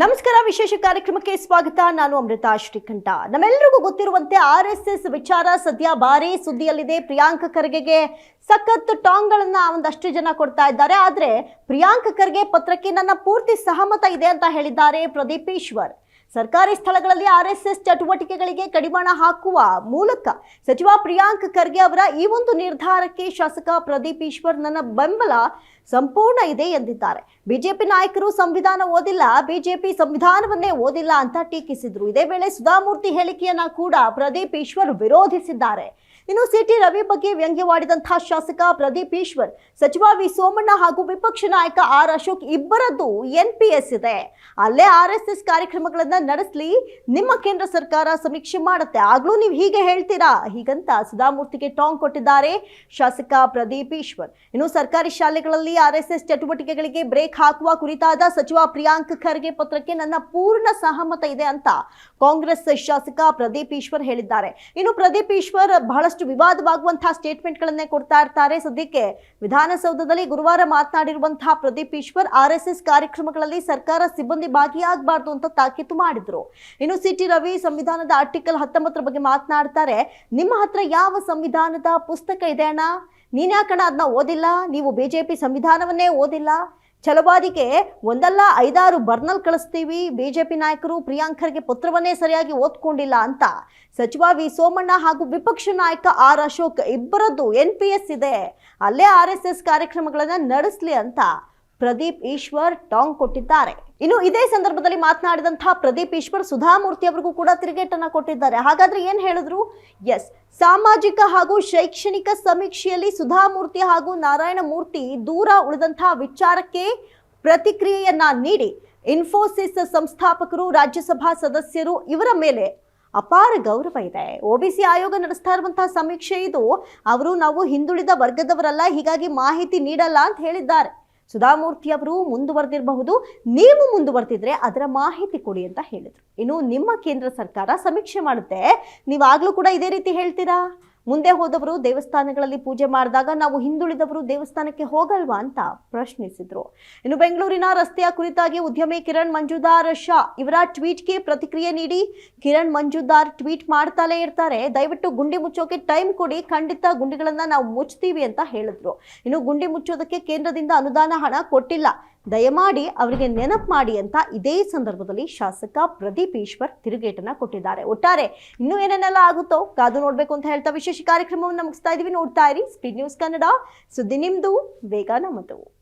ನಮಸ್ಕಾರ, ವಿಶೇಷ ಕಾರ್ಯಕ್ರಮಕ್ಕೆ ಸ್ವಾಗತ. ನಾನು ಅಮೃತ ಶ್ರೀಕಂಠ. ನಮ್ಮೆಲ್ಲರಿಗೂ ಗೊತ್ತಿರುವಂತೆ ಆರ್ ಎಸ್ ಎಸ್ ವಿಚಾರ ಸದ್ಯ ಭಾರಿ ಸುದ್ದಿಯಲ್ಲಿದೆ. ಪ್ರಿಯಾಂಕ ಖರ್ಗೆಗೆ ಸಖತ್ ಟಾಂಗ್ಗಳನ್ನ ಒಂದಷ್ಟು ಜನ ಕೊಡ್ತಾ ಇದ್ದಾರೆ. ಆದ್ರೆ ಪ್ರಿಯಾಂಕ ಖರ್ಗೆ ಪತ್ರಕ್ಕೆ ನನ್ನ ಪೂರ್ತಿ ಸಹಮತ ಇದೆ ಅಂತ ಹೇಳಿದ್ದಾರೆ ಪ್ರದೀಪ್ ಈಶ್ವರ್. ಸರ್ಕಾರಿ ಸ್ಥಳಗಳಲ್ಲಿ ಆರ್ ಎಸ್ ಎಸ್ ಚಟುವಟಿಕೆಗಳಿಗೆ ಕಡಿವಾಣ ಹಾಕುವ ಮೂಲಕ ಸಚಿವ ಪ್ರಿಯಾಂಕ್ ಖರ್ಗೆ ಅವರ ಈ ಒಂದು ನಿರ್ಧಾರಕ್ಕೆ ಶಾಸಕ ಪ್ರದೀಪ್ ಈಶ್ವರ್ ನನ್ನ ಬೆಂಬಲ ಸಂಪೂರ್ಣ ಇದೆ ಎಂದಿದ್ದಾರೆ. ಬಿಜೆಪಿ ನಾಯಕರು ಸಂವಿಧಾನ ಓದಿಲ್ಲ, ಬಿಜೆಪಿ ಸಂವಿಧಾನವನ್ನೇ ಓದಿಲ್ಲ ಅಂತ ಟೀಕಿಸಿದ್ರು. ಇದೇ ವೇಳೆ ಸುಧಾಮೂರ್ತಿ ಹೇಳಿಕೆಯನ್ನ ಕೂಡ ಪ್ರದೀಪ್ ಈಶ್ವರ್ ವಿರೋಧಿಸಿದ್ದಾರೆ. ಇನ್ನು ಸಿಟಿ ರವಿ ಬಗ್ಗೆ ವ್ಯಂಗ್ಯವಾಡಿದಂತಹ ಶಾಸಕ ಪ್ರದೀಪ್ ಈಶ್ವರ್, ಸಚಿವ ವಿ ಸೋಮಣ್ಣ ಹಾಗೂ ವಿಪಕ್ಷ ನಾಯಕ ಆರ್ ಅಶೋಕ್ ಇಬ್ಬರದ್ದು ಎನ್ ಪಿ ಎಸ್ ಇದೆ. ಅಲ್ಲೇ ಆರ್ ಎಸ್ ಎಸ್ ಕಾರ್ಯಕ್ರಮಗಳನ್ನ ನಡೆಸಲಿ, ನಿಮ್ಮ ಕೇಂದ್ರ ಸರ್ಕಾರ ಸಮೀಕ್ಷೆ ಮಾಡುತ್ತೆ. ಆಗ್ಲೂ ನೀವು ಹೀಗೆ ಹೇಳ್ತೀರಾ? ಹೀಗಂತ ಸುಧಾಮೂರ್ತಿಗೆ ಟಾಂಗ್ ಕೊಟ್ಟಿದ್ದಾರೆ ಶಾಸಕ ಪ್ರದೀಪ್ ಈಶ್ವರ್. ಇನ್ನು ಸರ್ಕಾರಿ ಶಾಲೆಗಳಲ್ಲಿ ಆರ್ ಎಸ್ ಎಸ್ ಚಟುವಟಿಕೆಗಳಿಗೆ ಬ್ರೇಕ್ ಹಾಕುವ ಕುರಿತಾದ ಸಚಿವ ಪ್ರಿಯಾಂಕ್ ಖರ್ಗೆ ಪತ್ರಕ್ಕೆ ನನ್ನ ಪೂರ್ಣ ಸಹಮತ ಇದೆ ಅಂತ ಕಾಂಗ್ರೆಸ್ ಶಾಸಕ ಪ್ರದೀಪ್ ಈಶ್ವರ್ ಹೇಳಿದ್ದಾರೆ. ಇನ್ನು ಪ್ರದೀಪ್ ಈಶ್ವರ್ ಬಹಳಷ್ಟು ವಿವಾದವಾಗುವಂತಹ ಸ್ಟೇಟ್ಮೆಂಟ್ಗಳನ್ನೇ ಕೊಡ್ತಾ ಇರ್ತಾರೆ. ಸದ್ಯಕ್ಕೆ ವಿಧಾನಸೌಧದಲ್ಲಿ ಗುರುವಾರ ಮಾತನಾಡಿರುವಂತಹ Pradeep Eshwar R S S ಕಾರ್ಯಕ್ರಮಗಳಲ್ಲಿ ಸರ್ಕಾರ ಸಿಬ್ಬಂದಿ ಭಾಗಿಯಾಗಬಾರ್ದು ಅಂತ ತಾಕೀತು ಮಾಡಿದ್ರು. ಇನ್ನು ಸಿಟಿ ರವಿ ಸಂವಿಧಾನದ ಆರ್ಟಿಕಲ್ ಹತ್ತೊಂಬತ್ತರ ಬಗ್ಗೆ ಮಾತನಾಡ್ತಾರೆ. ನಿಮ್ಮ ಹತ್ರ ಯಾವ ಸಂವಿಧಾನದ ಪುಸ್ತಕ ಇದೆ ಅಣ್ಣ? ನೀನ್ಯಾಕಣ ಅದನ್ನ ಓದಿಲ್ಲ? ನೀವು ಬಿಜೆಪಿ ಸಂವಿಧಾನವನ್ನೇ ಓದಿಲ್ಲ? ಛಲವಾದಿಗೆ ಒಂದಲ್ಲ ಐದಾರು ಬರ್ನಲ್ ಕಳಿಸ್ತೀವಿ. ಬಿಜೆಪಿ ನಾಯಕರು ಪ್ರಿಯಾಂಕರ್ಗೆ ಪತ್ರವನ್ನೇ ಸರಿಯಾಗಿ ಓದ್ಕೊಂಡಿಲ್ಲ ಅಂತ. ಸಚಿವ ವಿ ಸೋಮಣ್ಣ ಹಾಗೂ ವಿಪಕ್ಷ ನಾಯಕ ಆರ್ ಅಶೋಕ್ ಇಬ್ಬರದ್ದು ಎನ್ ಪಿ ಎಸ್ ಇದೆ. ಅಲ್ಲೇ ಆರ್ ಎಸ್ ಎಸ್ ಕಾರ್ಯಕ್ರಮಗಳನ್ನ ನಡೆಸಲಿ ಅಂತ. ಪ್ರದೀಪ್ ಈಶ್ವರ್ ಟಾಂಗ್ ಕೊಟ್ಟಿದ್ದಾರೆ. ಇನ್ನು ಇದೇ ಸಂದರ್ಭದಲ್ಲಿ ಮಾತನಾಡಿದಂತಹ ಪ್ರದೀಪ್ ಈಶ್ವರ್ ಸುಧಾಮೂರ್ತಿ ಅವರಿಗೂ ಕೂಡ ತಿರುಗೇಟನ್ನ ಕೊಟ್ಟಿದ್ದಾರೆ. ಹಾಗಾದ್ರೆ ಏನ್ ಹೇಳಿದ್ರು? ಎಸ್ ಸಾಮಾಜಿಕ ಹಾಗೂ ಶೈಕ್ಷಣಿಕ ಸಮೀಕ್ಷೆಯಲ್ಲಿ ಸುಧಾಮೂರ್ತಿ ಹಾಗೂ ನಾರಾಯಣ ಮೂರ್ತಿ ದೂರ ಉಳಿದಂತಹ ವಿಚಾರಕ್ಕೆ ಪ್ರತಿಕ್ರಿಯೆಯನ್ನ ನೀಡಿ ಇನ್ಫೋಸಿಸ್ ಸಂಸ್ಥಾಪಕರು, ರಾಜ್ಯಸಭಾ ಸದಸ್ಯರು ಇವರ ಮೇಲೆ ಅಪಾರ ಗೌರವ ಇದೆ. ಒಬಿಸಿ ಆಯೋಗ ನಡೆಸ್ತಾ ಇರುವಂತಹ ಸಮೀಕ್ಷೆ ಇದು. ಅವರು ನಾವು ಹಿಂದುಳಿದ ವರ್ಗದವರಲ್ಲ, ಹೀಗಾಗಿ ಮಾಹಿತಿ ನೀಡಲ್ಲ ಅಂತ ಹೇಳಿದ್ದಾರೆ. ಸುಧಾಮೂರ್ತಿ ಅವರು ಮುಂದುವರೆದಿರಬಹುದು. ನೀವು ಮುಂದುವರೆದಿದ್ರೆ ಅದರ ಮಾಹಿತಿ ಕೊಡಿ ಅಂತ ಹೇಳಿದರು. ಇನ್ನು ನಿಮ್ಮ ಕೇಂದ್ರ ಸರ್ಕಾರ ಸಮೀಕ್ಷೆ ಮಾಡುತ್ತೆ. ನೀವಾಗಲೂ ಕೂಡ ಇದೇ ರೀತಿ ಹೇಳ್ತೀರಾ? ಮುಂದೆ ಹೋದವರು ದೇವಸ್ಥಾನಗಳಲ್ಲಿ ಪೂಜೆ ಮಾಡಿದಾಗ ನಾವು ಹಿಂದುಳಿದವರು ದೇವಸ್ಥಾನಕ್ಕೆ ಹೋಗಲ್ವಾ ಅಂತ ಪ್ರಶ್ನಿಸಿದ್ರು. ಇನ್ನು ಬೆಂಗಳೂರಿನ ರಸ್ತೆಯ ಕುರಿತಾಗಿ ಉದ್ಯಮಿ ಕಿರಣ್ ಮಂಜುದಾರ್ ಶಾ ಇವರ ಟ್ವೀಟ್ಗೆ ಪ್ರತಿಕ್ರಿಯೆ ನೀಡಿ ಕಿರಣ್ ಮಂಜುದಾರ್ ಟ್ವೀಟ್ ಮಾಡ್ತಾಲೇ ಇರ್ತಾರೆ. ದಯವಿಟ್ಟು ಗುಂಡಿ ಮುಚ್ಚೋಕೆ ಟೈಮ್ ಕೊಡಿ. ಖಂಡಿತ ಗುಂಡಿಗಳನ್ನ ನಾವು ಮುಚ್ತೀವಿ ಅಂತ ಹೇಳಿದ್ರು. ಇನ್ನು ಗುಂಡಿ ಮುಚ್ಚೋದಕ್ಕೆ ಕೇಂದ್ರದಿಂದ ಅನುದಾನ ಹಣ ಕೊಟ್ಟಿಲ್ಲ. ದಯಮಾಡಿ ಅವರಿಗೆ ನೆನಪು ಮಾಡಿ ಅಂತ ಇದೇ ಸಂದರ್ಭದಲ್ಲಿ ಶಾಸಕ ಪ್ರದೀಪ್ ಈಶ್ವರ್ ತಿರುಗೇಟನ್ನ ಕೊಟ್ಟಿದ್ದಾರೆ. ಒಟ್ಟಾರೆ ಇನ್ನೂ ಏನೇನೆಲ್ಲ ಆಗುತ್ತೋ ಕಾದು ನೋಡ್ಬೇಕು ಅಂತ ಹೇಳ್ತಾ ವಿಶೇಷ ಕಾರ್ಯಕ್ರಮವನ್ನು ಮುಗಿಸ್ತಾ ಇದೀವಿ ನೋಡ್ತಾ ಇರಿ. Speed news Kannada. ಸುದ್ದಿ ನಿಮ್ದು. ವೇಗ ನಮ್ಮದು.